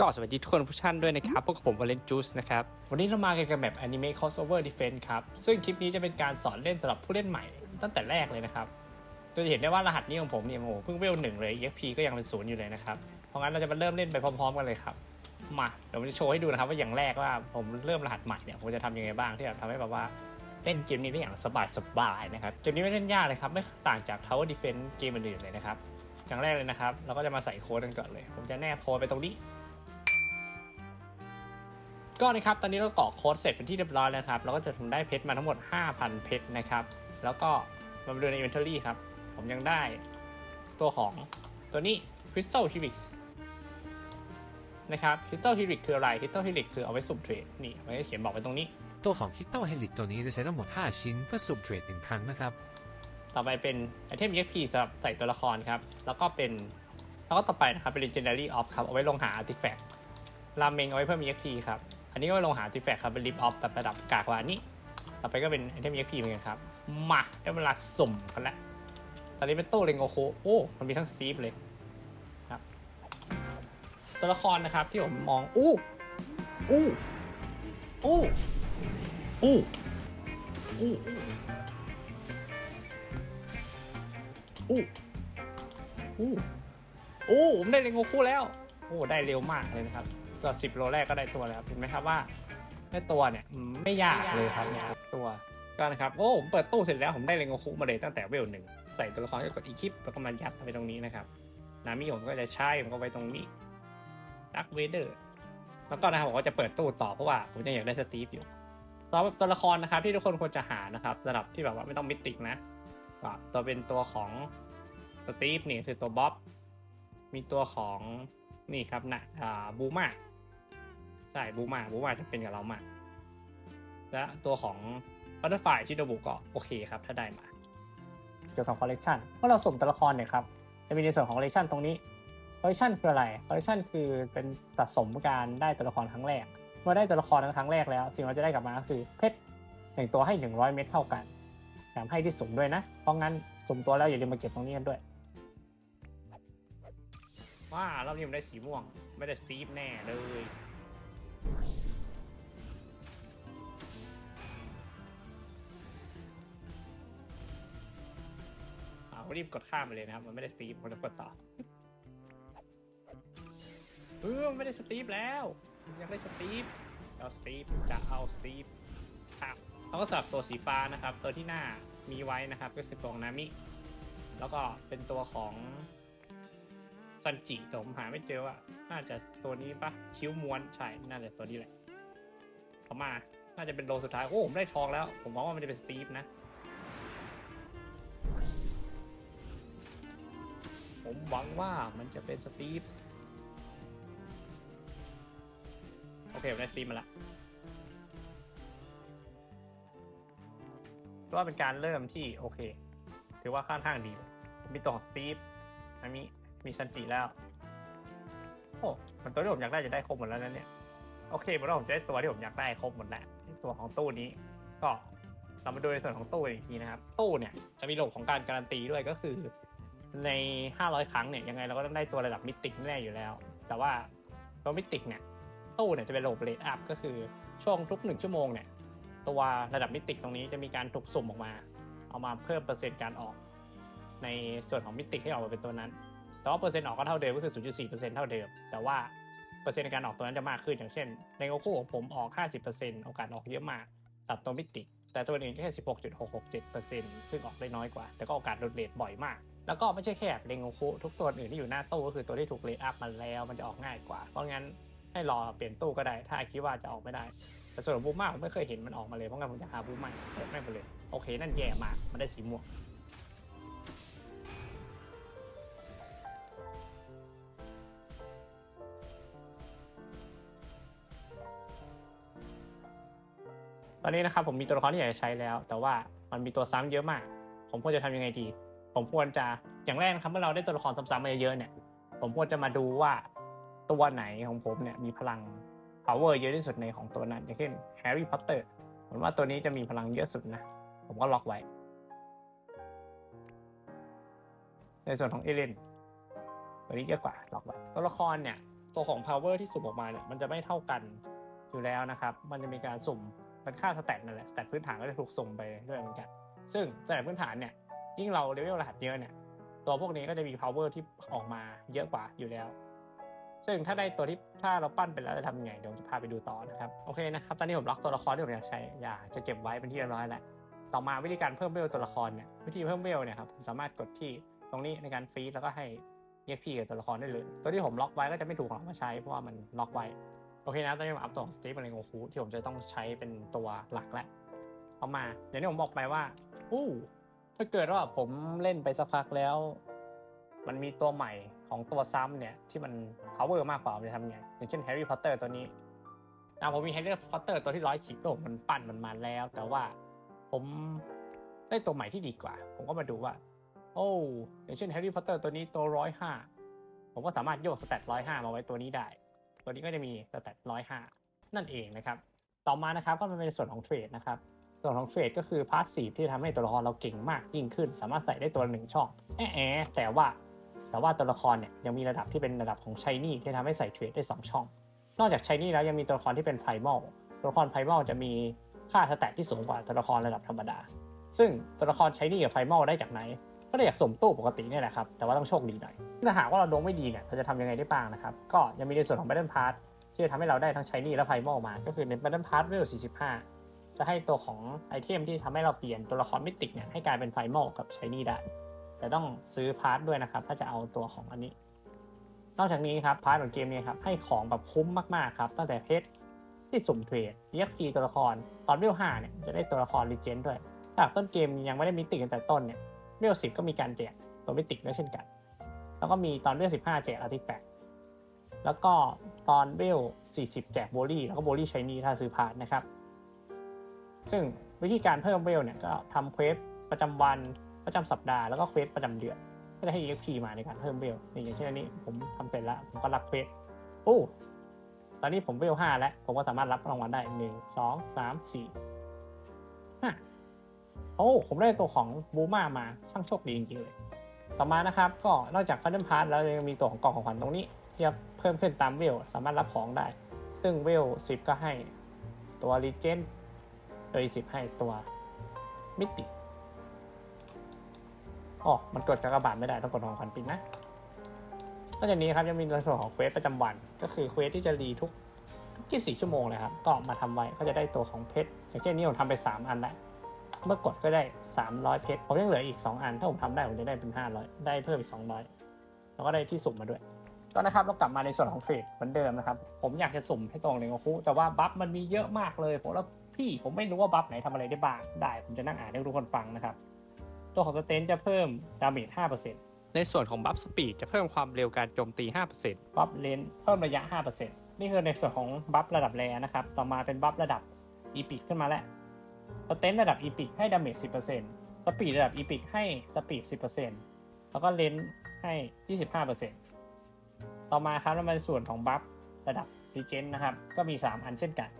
ก็สวัสดีทุกคนผู้ชันด้วยนะครับ พวกผมวาเลนจูสนะครับ วันนี้เรามากันกับแบบ Anime Crossover Defense ครับ ซึ่งคลิปนี้จะเป็นการสอนเล่นสำหรับผู้เล่นใหม่ ตั้งแต่แรกเลยนะครับจะเห็นได้ว่ารหัสนี้ของผมเนี่ยโอ้โหเพิ่งเวลหนึ่งเลย EXP ก็ยังเป็นศูนย์อยู่เลยนะครับ เพราะงั้นเราจะมาเริ่มเล่นไปพร้อม ๆ กันเลยครับ มา เดี๋ยวผมจะโชว์ให้ดูนะครับว่าอย่างแรกว่าผมเริ่มรหัสใหม่เนี่ยผมจะทำยังไงบ้างที่แบบทำให้แบบว่าเล่นเกมนี้ได้อย่างสบายๆนะครับเกมนี้ไม่เล่นยากเลยครับไม่ต่างจาก Tower Defense เกมอื่นๆเลยนะครับอย่างแรกเลยนะครับ เราก็จะมาใส่โค้ดกันก่อนเลย ผมจะแนบโค้ดไปตรงนี้ ก็นะครับตอนนี้เรากรอกโค้ดเสร็จเป็นที่เรียบร้อยแล้วครับเราก็จะทำได้เพชรมาทั้งหมด 5,000 เพชรนะครับ แล้วก็มาดูใน inventory ครับ ผมยังได้ตัวของตัวนี้ crystal helix นะครับ crystal helix คืออะไร crystal helix คือเอาไว้สุ่มเทรดนี่มันก็เขียนบอกไว้ตรงนี้ ตัวของคิตเตัลเฮลิกตัวนี้จะใช้ทั้งหมด 5 ชิ้นเพื่อสุ่มเทรดหนึ่งครั้งนะครับ ต่อไปเป็นไอเทม EXP สำหรับใส่ตัวละครครับ แล้วก็เป็นแล้วก็ต่อไปนะครับเป็น Legendary Off ครับเอาไว้ลงหา Artifact ราเมงเอาไว้เพิ่ม EXP ครับ อันนี้ก็ไว้ลงหา Artifact ครับเป็น Rip Off แบบระดับกากกว่าอันนี้ ต่อไปก็เป็นไอเทม EXP เหมือนกันครับ มาได้เวลาสุ่มกันแล้ว ตอนนี้เป็นตู้เรงโอโคโอ้ มันมีทั้งสตีฟเลยครับ ตัวละครนะครับที่ผมมอง อู้อู้อู้อู้อู้อู้อู้อู้ผมได้เรงโอคูแล้ว โอ้ ได้เร็วมากเลยนะครับ ก็สิบโลแรกก็ได้ตัวแล้วครับเห็นไหมครับว่าได้ตัวเนี่ยอืมไม่ยากเลยครับเนี่ยครับตัวก็นะครับโอ้ผมเปิดตู้เสร็จแล้วผมได้เรงโอคุมาเลยตั้งแต่เวลหนึ่งใส่ตัวละครก็กดอีคิปแล้วก็มายัดเข้าไปตรงนี้นะครับนามิผมก็จะใช้ผมก็ไว้ตรงนี้ดักเวเดอร์แล้วก็นะครับผมก็จะเปิดตู้ต่อเพราะว่าผมยังอยากได้สตีฟอยู่สำหรับตัวละครนะครับที่ทุกคนควรจะหานะครับระดับที่แบบว่าไม่ต้องมิติกนะก็ตัวเป็นตัวของสตีฟนี่คือตัวบ๊อบมีตัวของนี่ครับนะอ่าบูมา ใช่บูมาบูมาจะเป็นกับเรามาก และตัวของบัตเตอร์ไฟชิโดบุก็โอเคครับ ถ้าได้มา เกี่ยวกับคอลเลกชันเมื่อเราสุ่มตัวละครเนี่ยครับจะมีในส่วนของคอลเลกชันตรงนี้คอลเลกชันคืออะไรคอลเลกชันคือเป็นสะสมการได้ตัวละครครั้งแรก เมื่อได้ตัวละครครั้งแรกแล้ว สิ่งที่เราจะได้กลับมาก็คือเพชรหนึ่งตัวให้ 100 เม็ดเท่ากันแถมให้ที่สุ่มด้วยนะ เพราะงั้นสุ่มตัวแล้วอย่าลืมมาเก็บตรงนี้กันด้วยว้ารอบนี้ผมได้สีม่วง ไม่ได้สตีฟแน่เลย อ่ารีบกดข้ามไปเลยนะครับ มันไม่ได้สตีฟผมจะกดต่อเออมันไม่ได้สตีฟแล้วอยากได้สตีฟเอาสตีฟจะเอาสตีฟครับแล้วก็สลับตัวสีฟ้านะครับ ตัวที่หน้ามีไว้นะครับ ก็คือตัวของนามิ แล้วก็เป็นตัวของ ซันจิแต่ผมหาไม่เจอว่า น่าจะตัวนี้ปะคิ้วม้วนใช่ น่าจะตัวนี้แหละต่อมา น่าจะเป็นโลสุดท้าย โอ้ ผมได้ทองแล้ว ผมหวังว่ามันจะเป็นสตีฟนะ ผมหวังว่ามันจะเป็นสตีฟ โอเคผมได้สตีฟมาละก็ว่าเป็นการเริ่มที่โอเค ถือว่าค่อนข้างดีมมีตัวของสตีฟอันนี้ มีซันจิแล้ว โอ้มันตัวที่ผมอยากได้จะได้ครบหมดแล้วนะเนี่ย โอเคผมว่าผมจะได้ตัวที่ผมอยากได้ครบหมดแล้วตัวของตู้นี้ ก็เรามาดูในส่วนของตู้อีกทีนะครับ ตู้เนี่ยจะมีระบบของการการันตีด้วยก็คือ ใน 500 ครั้งเนี่ยยังไงเราก็ต้องได้ตัวระดับมิติแน่อยู่แล้ว แต่ว่าตัวมิติเนี่ยตู้เนี่ยจะเป็นระบบเลทอัพก็คือช่วงทุกหนึ่งชั่วโมงเนี่ยตัวระดับมิติตรงนี้จะมีการถูกสุ่มออกมา เอามาเพิ่มเปอร์เซ็นต์การออก ในส่วนของมิติให้ออกมาเป็นตัวนั้น แต่ว่าเปอร์เซ็นต์ออกก็เท่าเดิมก็คือ 0.4%เท่าเดิม แต่ว่าเปอร์เซ็นต์ในการออกตัวนั้นจะมากขึ้นอย่างเช่น ในโกโก้ของผมออก 50%โอกาสออกเยอะมากตัดตัวมิติแต่ตัวอื่นแค่ 16.667%ซึ่งออกได้น้อยกว่า แต่ก็โอกาสโดดเลทบ่อยมาก แล้วก็ไม่ใช่แค่เรงโกโคทุกตัวอื่นที่อยู่หน้าตู้ก็คือตัวที่ถูกเลทอัพมาแล้วมันจะออกง่ายกว่า เพราะงั้นให้รอเปลี่ยนตู้ก็ได้ ถ้าคิดว่าจะออกไม่ได้ แต่ส่วนบูมมาผมไม่เคยเห็นมันออกมาเลยเพราะงั้นผมจะหาบูมใหม่เปิดแม่ไปเลย โอเค นั่นแย่มาก มันได้สีม่วง อนนี้นะครับผมมีตัวละครที่อยากจะใช้แล้ว แต่ว่ามันมีตัวซ้ำเยอะมาก ผมควรจะทำยังไงดี ผมควรจะอย่างแรกนะครับเมื่อเราได้ตัวละครซ้ำๆมาเยอะเนี่ย ผมควรจะมาดูว่าตัวไหนของผมเนี่ยมีพลัง power เยอะที่สุดในของตัวนั้น อย่างเช่นแฮร์รี่พอตเตอร์ผมว่าตัวนี้จะมีพลังเยอะสุดนะ ผมก็ล็อกไว้ ในส่วนของเอเลนตัวนี้เยอะกว่าล็อกไว้ ตัวละครเนี่ยตัวของ power ที่สุ่มออกมาเนี่ยมันจะไม่เท่ากันอยู่แล้วนะครับ มันจะมีการสุ่ม เป็นค่าสแตทนั่นแหละสแตทพื้นฐานก็จะถูกสุ่มไปด้วยเหมือนกันซึ่งสแตทพื้นฐานเนี่ยยิ่งเราเลเวลรหัสเยอะเนี่ยตัวพวกนี้ก็จะมี power ที่ออกมาเยอะกว่าอยู่แล้ว ซึ่งถ้าได้ตัวที่ถ้าเราปั้นไปแล้วจะทำยังไงเดี๋ยวจะพาไปดูต่อนะครับโอเคนะครับตอนนี้ผมล็อกตัวละครที่ผมอยากใช้อยากจะเก็บไว้เป็นที่เรียบร้อยแล้วต่อมาวิธีการเพิ่มเวลตัวละครเนี่ยวิธีเพิ่มเวลเนี่ยครับผมสามารถกดที่ตรงนี้ในการฟรีดแล้วก็ให้ EXP กับตัวละครได้เลย ตัวที่ผมล็อกไว้ก็จะไม่ถูกเอามาใช้เพราะว่ามันล็อกไว้ อเคนะตอนนี้ผมอัพตัวของสตีฟอะไรโงคูที่ผมจะต้องใช้เป็นตัวหลักแหล้วเอามาอย่างที่ผมบอกไปว่าอู้ถ้าเกิดว่าผมเล่นไปสักพักแล้ว มันมีตัวใหม่ของตัวซ้ำเนี่ย ที่มัน power มากกว่าผมจะทำยังไงอย่างเช่น Harry Potter ตัวนี้อะผมมี Harry Potter ตัวที่ร้อยสิบโลมันปั่นมันมาแล้ว แต่ว่าผมได้ตัวใหม่ที่ดีกว่า ผมก็มาดูว่า โอ้อย่างเช่น Harry Potter ตัวนี้ตัวร้อยห้าผมก็สามารถโยกสแตทร้อยห้ามาไว้ตัวนี้ได้ ตัวนี้ก็จะมีสแตทร้อยห้านั่นเองนะครับ ต่อมานะครับก็มันเป็นส่วนของเทรดนะครับ ส่วนของเทรดก็คือพาสซีฟที่ทำให้ตัวละครเราเก่งมากยิ่งขึ้น สามารถใส่ได้ตัวหนึ่งช่องแอะแอะแต่ว่าแต่ว่าตัวละครเนี่ยยังมีระดับที่เป็นระดับของชายนี่ที่ทำให้ใส่เทรดได้ 2 ช่อง นอกจากชายนี่แล้วยังมีตัวละครที่เป็นไพรมอลตัวละครไพรมอลจะมีค่าสแตทที่สูงกว่าตัวละครระดับธรรมดา ซึ่งตัวละครชายนี่กับไพรมอลได้จากไหน ก็ได้จากสมตู้ปกติเนี่ยแหละครับ แต่ว่าต้องโชคดีหน่อยถ้าหากว่าเราดวงไม่ดีเนี่ยเราจะทำยังไงได้บ้างนะครับ ก็ยังมีในส่วนของ Battle Pass ที่จะทำให้เราได้ทั้งชายนี่และไพมอลมา ก็คือใน Battle Pass เวล45 จะให้ตัวของไอเทมที่ทำให้เราเปลี่ยนตัวละครมิติกเนี่ยให้กลายเป็นไพมอลกับชายนี่ได้ แต่ต้องซื้อพาร์ทด้วยนะครับ ถ้าจะเอาตัวของอันนี้ นอกจากนี้ครับพาร์ทของเกมเนี้ครับให้ของแบบคุ้มมากๆครับตั้งแต่เพชรที่สุ่มเทรด EXP ตัวละครตอนเวล5เนี่ยจะได้ตัวละครรีเจนด้วยหากต้นเกมยังไม่ได้มิติกันแต่ต้นเนี่ย เวล10ก็มีการแจกตัวมิติด้วยเช่นกัน แล้วก็มีตอนเวล15แจกอาร์ติแปแล้วก็ตอนเวล 40 แจกโบลี่แล้วก็โบลี่ใช้นี่ถ้าซื้อพาร์ทนะครับ ซึ่งวิธีการเพิ่มเวลเนี่ยก็ทำเควสประจำวันประจำสัปดาห์แล้วก็เควสประจำเดือนก็จะให้ EXP มาในการเพิ่มเวลนี่อย่างเช่นอันนี้ผมทำเสร็จแล้วผมก็รับเควสโอ้ตอนนี้ผมเวลห้าแล้ว ผมก็สามารถรับรางวัลได้หนึ่งสองสามสี่ห้า โอ้ผมได้ตัวของบูมามาช่างโชคดีจริงๆเลย ต่อมานะครับก็นอกจากฟันเดิลพาร์ทแล้วยังมีตัวของกล่องของขวัญตรงนี้ที่จะเพิ่มขึ้นตามเวลสามารถรับของได้ ซึ่งเวล10ก็ให้ตัวรีเจนโดย10ให้ตัวมิติอ๋อมันกดกากบาทไม่ได้ต้องกดของขวัญปิดนะนอกจากนี้ครับยังมีในส่วนของเควสประจำวัน ก็คือเควสที่จะรีทุกทุก 24 ชั่วโมงเลยครับ ก็มาทำไว้ก็จะได้ตัวของเพชรอย่างเช่นนี้ผมทำไป 3 อันแล้ว เมื่อกดก็ได้ 300 เพชร ผมยังเหลืออีก 2 อัน ถ้าผมทำได้ผมจะได้เป็น 500 ได้เพิ่มอีก 200 แล้วก็ได้ที่สุ่มมาด้วย ก็นะครับเรากลับมาในส่วนของเทรดเหมือนเดิมนะครับ ผมอยากจะสุ่มให้ตรงเลงโอคุแต่ว่าบัฟมันมีเยอะมากเลยผมแล้วพี่ผมไม่รู้ว่าบัฟไหนทำอะไรได้บ้าง ได้ ผมจะนั่งอ่านให้ทุกคนฟังนะครับ ตัวของสเตนจะเพิ่มดาเมจ5%ในส่วนของบัฟสปีดจะเพิ่มความเร็วการโจมตี 5%บัฟเลนเพิ่มระยะ 5%นี่คือในส่วนของบัฟระดับแรนะครับ ต่อมาเป็นบัฟระดับอีพิกขึ้นมาแล้ว สเตนระดับอีพิกให้ดาเมจ10%สปีดระดับอีพิกให้สปีด 10%แล้วก็เลนให้ 25%ต่อมาครับแล้วมาในส่วนของบัฟระดับรีเจนนะครับ ก็มี 3 อันเช่นกัน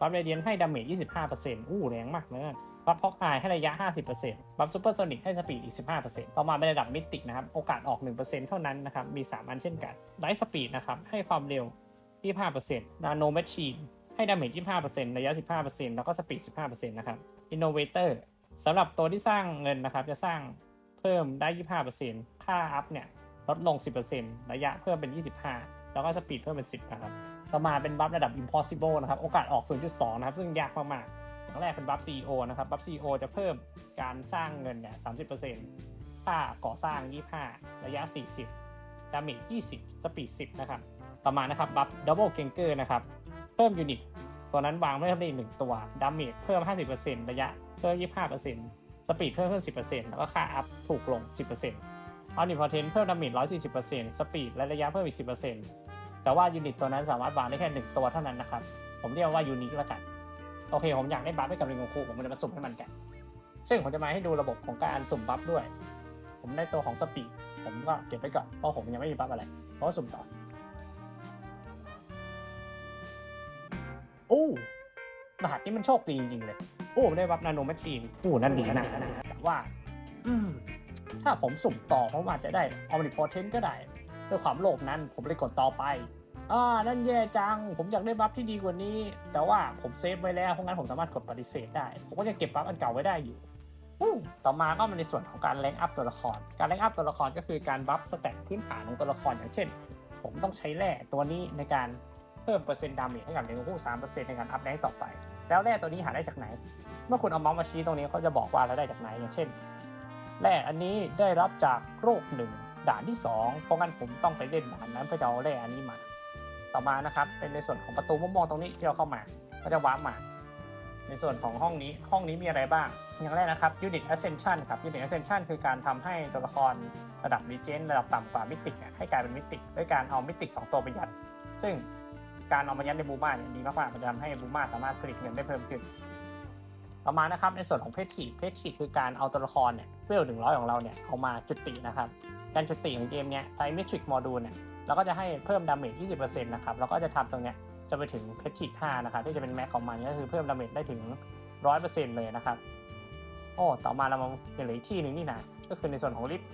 บัฟเรเดียนให้ดาเมจ 25%อู้แรงมากเลยบัฟพ็อกอายให้ระยะ 50%บัฟซูเปอร์โซนิกให้สปีดอีก 15%ต่อมาเป็นระดับมิติกนะครับ โอกาสออก 1%เท่านั้นนะครับ มี 3 อันเช่นกันไลท์สปีดนะครับ ให้ความเร็ว 25%นาโนแมชชีน ให้ดาเมจ25%ระยะ 15%แล้วก็สปีด 15%นะครับอินโนเวเตอร์สำหรับตัวที่สร้างเงินนะครับ จะสร้างเพิ่มได้ 25%ค่าอัพเนี่ยลดลง 10%ระยะเพิ่มเป็น 25 แล้วก็สปีดเพิ่มเป็น 10 นะครับ ต่อมาเป็นบัฟระดับ impossible นะครับ โอกาสออก 0.2 นะครับ ซึ่งยากมากๆอย่างแรกเป็นบัฟ CEO นะครับ บัฟ CEO จะเพิ่มการสร้างเงินเนี่ย 30%ค่าก่อสร้าง 25 ระยะ 40 ดาเมจ 20 สปีด 10 นะครับ ต่อมานะครับ บัฟ double ganger นะครับ เพิ่มยูนิตตัวนั้นวางไม่เพิ่มได้อีกหนึ่งตัวดาเมจเพิ่ม 50%ระยะเพิ่ม 25%สปีดเพิ่มเพิ่ม 10%แล้วก็ค่าอัพถูกลง 10% Omnipotent เพิ่มดาเมจ140%สปีดและระยะเพิ่มอีก 10%แต่ว่ายูนิตตัวนั้นสามารถวางได้แค่หนึ่งตัวเท่านั้นนะครับ ผมเรียกว่ายูนิคล้วกัน โอเค ผมอยากได้บัฟให้กับเรนโงคูผมจะมาสุ่มให้มันกัน ซึ่งผมจะมาให้ดูระบบของการสุ่มบัฟด้วย ผมได้ตัวของสปีดผมก็เก็บไว้ก่อนเพราะผมยังไม่มีบัฟอะไรเพราะสุ่มต่อ โอ้รหัสนี้มันโชคดีจริง ๆ เลย โอ้ได้บัฟนาโนแมชชีนโอ้นั่นดีนะแต่ว่า อืมถ้าผมสุ่มต่อผมอาจจะได้ Omnipotent ก็ได้ด้วยความโลภนั้นผมเลยกดต่อไปอ่านั่นแย่จัง ผมอยากได้บัฟที่ดีกว่านี้ แต่ว่าผมเซฟไว้แล้วเพราะงั้นผมสามารถกดปฏิเสธได้ ผมก็จะเก็บบัฟอันเก่าไว้ได้อยู่อต่อมาก็มาในส่วนของการแรงอัพตัวละคร การแรงอัพตัวละครก็คือการบัฟสแต็กพื้นฐานของตัวละครอย่างเช่น ผมต้องใช้แร่ตัวนี้ในการ เพิ่มเปอร์เซ็นต์ดาเมจให้กับเดนกูสามเปอร์เซ็นต์ในการอัพแรงต่อไป แล้วแร่ตัวนี้หาได้จากไหน เมื่อคุณเอาเมาส์มาชี้ตรงนี้เขาจะบอกว่าเราได้จากไหนอย่างเช่นแร่อันนี้ได้รับจากโรคหนึ่งด่านที่สองเพราะงั้นผมต้องไปเล่นด่านนั้นเพื่อเอาแร่อันนี้มา ต่อมานะครับเป็นในส่วนของประตูม่วงๆตรงนี้ที่เราเข้ามาก็จะวาร์ปมา ในส่วนของห้องนี้ห้องนี้มีอะไรบ้าง อย่างแรกนะครับ Unit Ascension ครับ Unit Ascension คือการทำให้ตัวละครระดับ Legend ระดับต่ำกว่ามิติให้กลายเป็นมิติด้วยการเอามิติ2ตัวไปยัด ซึ่ง การเอามายัดในบูมาเนี่ยดีมากๆมันจะทำให้บูมาสามารถผลิตเงินได้เพิ่มขึ้น ต่อมานะครับในส่วนของเพจทีเพจทีคือการเอาตัวละครเนี่ยเวลหนึ่งร้อยของเราเนี่ยเอามาจุตินะครับการจุติของเกมเนี้ยใช้เมทริกโมดูลเนี่ยเราก็จะให้เพิ่มดาเมจ20%นะครับแล้วก็จะทำตรงเนี้ยจะไปถึงเพชรขีด5นะครับที่จะเป็นแม็กของมันก็คือเพิ่มดาเมจได้ถึง 100%เลยนะครับโอ้ต่อมาเรามาเป็นหลืออีกที่หนึ่งนี่นะก็คือในส่วนของลิฟต์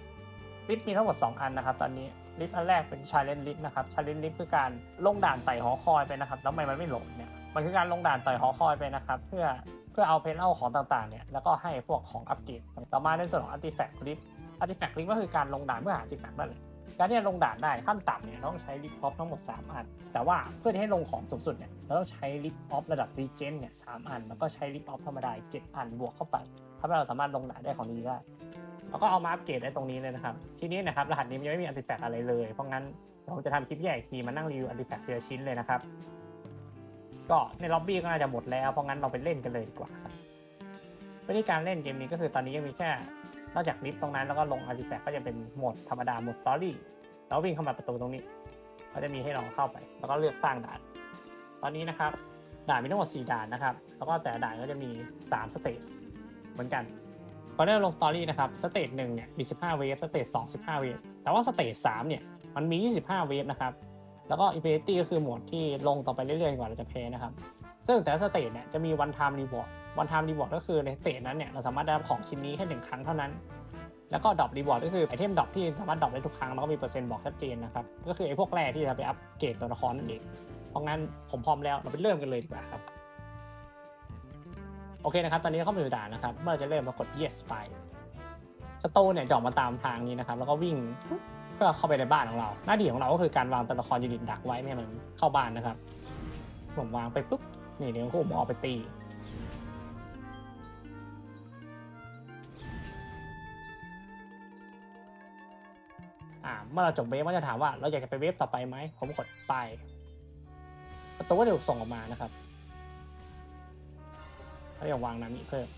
ลิฟต์มีทั้งหมด 2 อันนะครับ ตอนนี้ ลิฟต์อันแรกเป็นชาเลนจ์ลิฟต์นะครับชาเลนจ์ลิฟต์คือการลงด่านไต่หอคอยไปนะครับ แล้วทำไมมันไม่หลดเนี่ยมันคือการลงด่านไต่หอคอยไปนะครับ เพื่อเพื่อเอาเพชรเอาของต่างๆเนี่ยแล้วก็ให้พวกของอัปเกรดต่อมาในส่วนของอาร์ติแฟกต์ลิฟต์อาร์ติแฟกต์ลิฟต์ก็คือการลงด่านเพื่อหาอาร์ติแฟกต์นั่นแหละการที่จะลงด่านได้ขั้นต่ำเนี่ยต้องใช้ลิฟต์ออฟทั้งหมด 3 อัน แต่ว่าเพื่อที่ให้ลงของสูงสุดเนี่ยเราต้องใช้ลิฟต์ออฟระดับรีเจนเนี่ยสอันแล้วก็ใช้ลิฟต์ออฟธรรมดาอีก7อันบวกเข้าไปทำให้เราสามารถลงด่านได้ของดีได้ แล้วก็เอามาอัปเกรดได้ตรงนี้เลยนะครับ ทีนี้นะครับรหัสนี้มันยังไม่มีอันติแฟกอะไรเลย เพราะงั้นเราจะทำคลิปใหญ่ทีมานั่งรีวิวอันติแฟกทีละชิ้นเลยนะครับ ก็ในล็อบบี้ก็น่าจะหมดแล้ว เพราะงั้นเราไปเล่นกันเลยดีกว่าครับวิธีการเล่นเกมนี้ก็คือตอนนี้ยังมีแค่ นอกจากลิฟต์ตรงนั้นแล้วก็ลงอาร์ติแฟกต์ก็จะเป็นโหมดธรรมดาโหมดสตอรี่แล้ววิ่งเข้ามาประตูตรงนี้ก็จะมีให้เราเข้าไป แล้วก็เลือกสร้างด่าน ตอนนี้นะครับ ด่านมีทั้งหมด 4 ด่านนะครับ แล้วก็แต่ด่านก็จะมี 3 สเตจเหมือนกัน พอได้ลงสตอรี่นะครับสเตจหนึ่งเนี่ยมี 15 เวฟสเตจ2 15เวฟแต่ว่าสเตจ3เนี่ยมันมี 25 เวฟนะครับแล้วก็ Infinity ก็คือโหมดที่ลงต่อไปเรื่อยๆกว่าเราจะเพย์นะครับ ซึ่งแต่ละสเตจเนี่ยจะมี one time reward one time reward ก็คือในสเตจนั้นเนี่ยเราสามารถได้รับของชิ้นนี้แค่หนึ่งครั้งเท่านั้น แล้วก็ดรอปรีวอร์ดก็คือไอเทมดรอปที่สามารถดรอปได้ทุกครั้งแล้วก็มีเปอร์เซ็นต์บอกชัดเจนนะครับ ก็คือไอพวกแร่ที่จะไปอัปเกรดตัวละครนั่นเอง เพราะงั้นผมพร้อมแล้วเราไปเริ่มกันเลยดีกว่าครับ โอเคนะครับ ตอนนี้เข้ามาอยู่ด่านนะครับ เมื่อจะเริ่มเรากด yes ไปสโตนเนี่ยจอกมาตามทางนี้นะครับ แล้วก็วิ่งเพื่อเข้าไปในบ้านของเรา หน้าที่ของเราก็คือการวางตัวละครยูนิตดักไว้ไม่ให้มันเข้าบ้านนะครับ ผมวางไปปุ๊บ นี่เดี๋ยวผมออกไปตีอ่าเมื่อเราจบเวฟก็จะถามว่าเราอยากจะไปเวฟต่อไปไหม ผมกดไปประตูก็จะถูกส่งออกมานะครับ แล้วอยางวางน้ำนี้เพิ่ม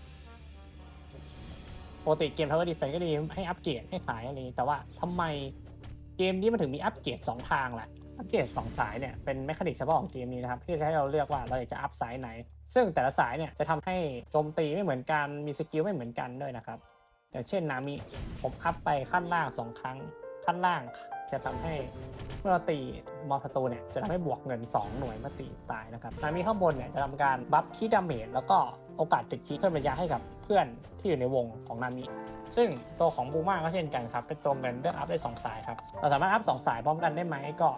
ปกติเกม Tower Defense ก็ดีให้อัปเกรดให้ขายอะไรนี้แต่ว่าทำไมเกมนี้มันถึงมีอัปเกรดสองทางล่ะอัปเกรดสองสายเนี่ยเป็นแมคานิกเฉพาะของเกมนี้นะครับที่จะให้เราเลือกว่าเราอยากจะอัพสายไหน ซึ่งแต่ละสายเนี่ยจะทำให้โจมตีไม่เหมือนกันมีสกิลไม่เหมือนกันด้วยนะครับอย่างเช่นนามิผมอัพไปขั้นล่างสองครั้งขั้นล่าง จะทำให้เมื่อเราตีมอสตูเนี่ยจะทำให้บวกเงิน 2 หน่วยเมื่อตีตายนะครับนามิข้างบนเนี่ยจะทำการบัฟคีดาเมจแล้วก็โอกาสติดคีเพิ่มระยะให้กับเพื่อนที่อยู่ในวงของนามิซึ่งตัวของบูมาก็เช่นกันครับเป็นตัวเงินเลือกอัพได้ 2 สายครับเราสามารถอัพ2สายพร้อมกันได้ไหมก็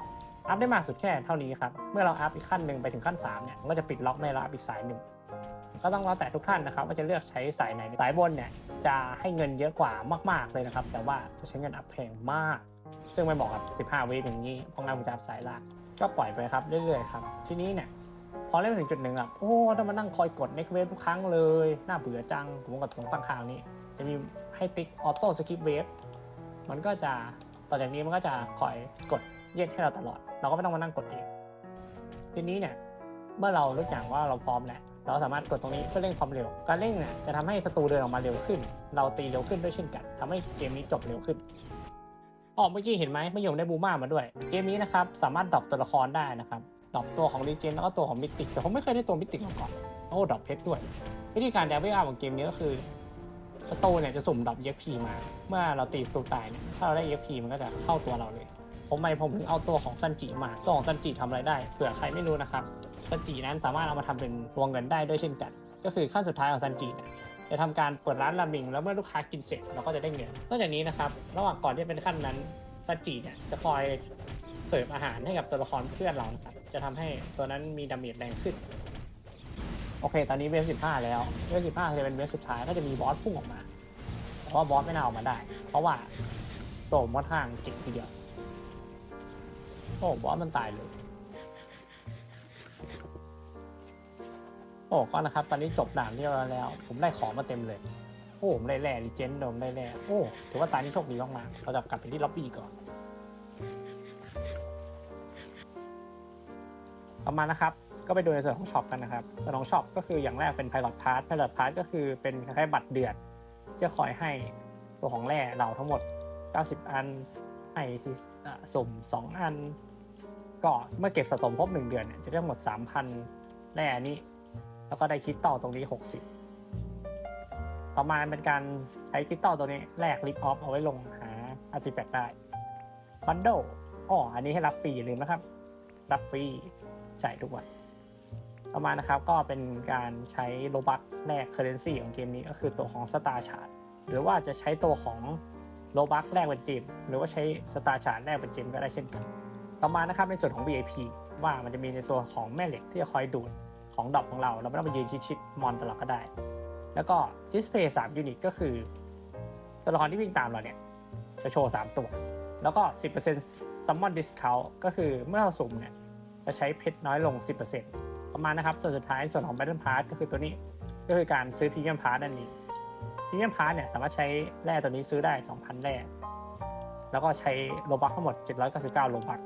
อัพได้มากสุดแค่เท่านี้ครับ เมื่อเราอัพอีกขั้นหนึ่งไปถึงขั้น3เนี่ยมันก็จะปิดล็อกในเราอัพอีกสายหนึ่ง ก็ต้องแล้วแต่ทุกท่านนะครับ ว่าจะเลือกใช้สายไหน สายบนเนี่ยจะให้เงินเยอะกว่ามาก ๆเลยนะครับ แต่ว่าจะใช้เงินอัพแพงมาก ซึ่งไม่บอกกับ15เวฟอย่างนี้เพราะงั้นผมจะอัพสายล่างก็ปล่อยไปครับเรื่อยๆครับ ทีนี้เนี่ยพอเล่นถึงจุดหนึ่งแบบโอ้ต้องมานั่งคอยกด next wave ทุกครั้งเลย น่าเบื่อจัง ผมกดตรงตั้งค่านี้ จะมีให้ติ๊ก auto skip wave มันก็จะต่อจากนี้มันก็จะคอยกดเย็ดให้เราตลอด เราก็ไม่ต้องมานั่งกดเองทีนี้เนี่ยเมื่อเรารู้อย่างว่าเราพร้อมแล้วเราสามารถกดตรงนี้เพื่อเร่งความเร็ว การเร่งเนี่ยจะทำให้ศัตรูเดินออกมาเร็วขึ้น เราตีเร็วขึ้นด้วยเช่นกันทำให้เกมนี้จบเร็วขึ้น อ๋อเมื่อกี้เห็นไหมไม่ยงได้บูมามาด้วย เกมนี้นะครับสามารถดรอปตัวละครได้นะครับดรอปตัวของรีเจนแล้วก็ตัวของมิติแต่ผมไม่เคยได้ตัวมิติมาก่อนโอ้ดรอปเพชรด้วย วิธีการแดาวเวลของเกมนี้ก็คือสโตเนี่ยจะสุ่มดรอป EXP มา เมื่อเราตีตัวตายเนี่ยถ้าเราได้ EXP มันก็จะเข้าตัวเราเลยผมไม่ผมถึงเอาตัวของซันจิมาตัวของซันจิทำอะไรได้เผื่อใครไม่รู้นะครับซันจินั้นสามารถเอามาทำเป็นตัวเงินได้ด้วยเช่นกัน ก็คือขั้นสุดท้ายของซันจิเนี่ย จะทำการเปิดร้านรามิงแล้วเมื่อลูกค้ากินเสร็จเราก็จะได้เงินนอกจากนี้นะครับระหว่างก่อนที่จะเป็นขั้นนั้นซัจิเนี่ยจะคอยเสิร์ฟอาหารให้กับตัวละครเพื่อนเรานะครับจะทำให้ตัวนั้นมีดาเมจแรงขึ้นโอเค ตอนนี้เวฟสิบห้าแล้วเวฟสิบห้าจะเป็นเวฟสุดท้ายก็จะมีบอสพุ่งออกมาเพราะบอสไม่น่าออกมาได้ เพราะว่าโตัวมอสห่างเก่งทีเดียวโอ้บอสมันตายเลย โอ้ก็นะครับ ตอนนี้จบด่านเรียบร้อยแล้ว ผมได้ของมาเต็มเลย โอ้ผมได้แร่รีเจนโดมได้แร่โอ้ถือว่าตานี้โชคดีมากๆเราจะกลับไปที่ล็อบบี้ก่อนต่อมานะครับ ก็ไปดูในส่วนของช็อปกันนะครับส่วนของช็อปก็คืออย่างแรกเป็น Pilot Pass Pilot Pass ก็คือเป็นคล้ายๆบัตรเดือดจะคอยให้ตัวของแร่เราทั้งหมด 90 อันให้ที่สุ่ม 2 อัน ก็เมื่อเก็บสะสมครบ1เดือนเนี่ยจะได้หมด 3,000แร่นี้ แล้วก็ได้คริสตัลตรงนี้ 60 ต่อมาเป็นการใช้คริสตัลตัวนี้แลกลิฟออฟเอาไว้ลงหาอาร์ติแฟกต์ได้บันโดอ๋ออันนี้ให้รับฟรีอย่าลืมนะครับ รับฟรีใช้ทุกวันต่อมานะครับก็เป็นการใช้โลบัคแลกเคอร์เรนซีของเกมนี้ก็คือตัวของสตาร์ชาร์ดหรือว่าจะใช้ตัวของโลบัคแลกเป็นเจมหรือว่าใช้สตาร์ชาร์ดแลกเป็นเจมก็ได้เช่นกัน ต่อมานะครับในส่วนของ VIP ว่ามันจะมีในตัวของแม่เหล็กที่จะคอยดูด ของดอปของเรา เราไม่ต้องไปยืนชิดๆมอนตลอดก็ได้ แล้วก็ Display 3 Unit ก็คือ ตัวละครที่วิ่งตามเราเนี่ยจะโชว์ 3 ตัว แล้วก็ 10% Summon Discount ก็คือเมื่อเราสุ่มเนี่ยจะใช้เพชรน้อยลง 10%ประมาณนะครับ ส่วนสุดท้ายส่วนของ Battle Pass ก็คือตัวนี้ก็คือการซื้อ Premium Pass นั่นเอง Premium Pass เนี่ยสามารถใช้แร่ตัวนี้ซื้อได้ 2,000 แร่ แล้วก็ใช้โลบัคทั้งหมด 799 โลบัค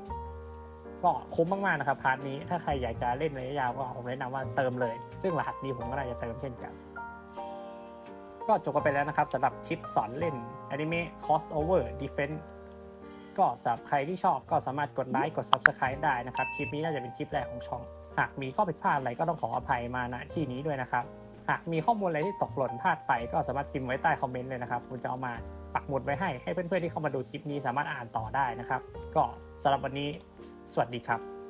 ก็คุ้มมากๆนะครับพาร์ทนี้ถ้าใครอยากจะเล่นระยะยาวก็ผมแนะนำว่าเติมเลย ซึ่งรหัสนี้ผมก็น่าจะเติมเช่นกัน ก็จบกันไปแล้วนะครับสำหรับคลิปสอนเล่น Anime Crossover Defense ก็สำหรับใครที่ชอบก็สามารถกดไลค์กด Subscribe ได้นะครับ คลิปนี้น่าจะเป็นคลิปแรกของช่อง หากมีข้อผิดพลาดอะไรก็ต้องขออภัยมาณที่นี้ด้วยนะครับ หากมีข้อมูลอะไรที่ตกหล่นพลาดไปก็สามารถพิมพ์ไว้ใต้คอมเมนต์เลยนะครับผมจะเอามาปักหมุดไว้ให้ให้เพื่อนๆที่เข้ามาดูคลิปนี้สามารถอ่านต่อได้นะครับ ก็สำหรับวันนี้ สวัสดีครับ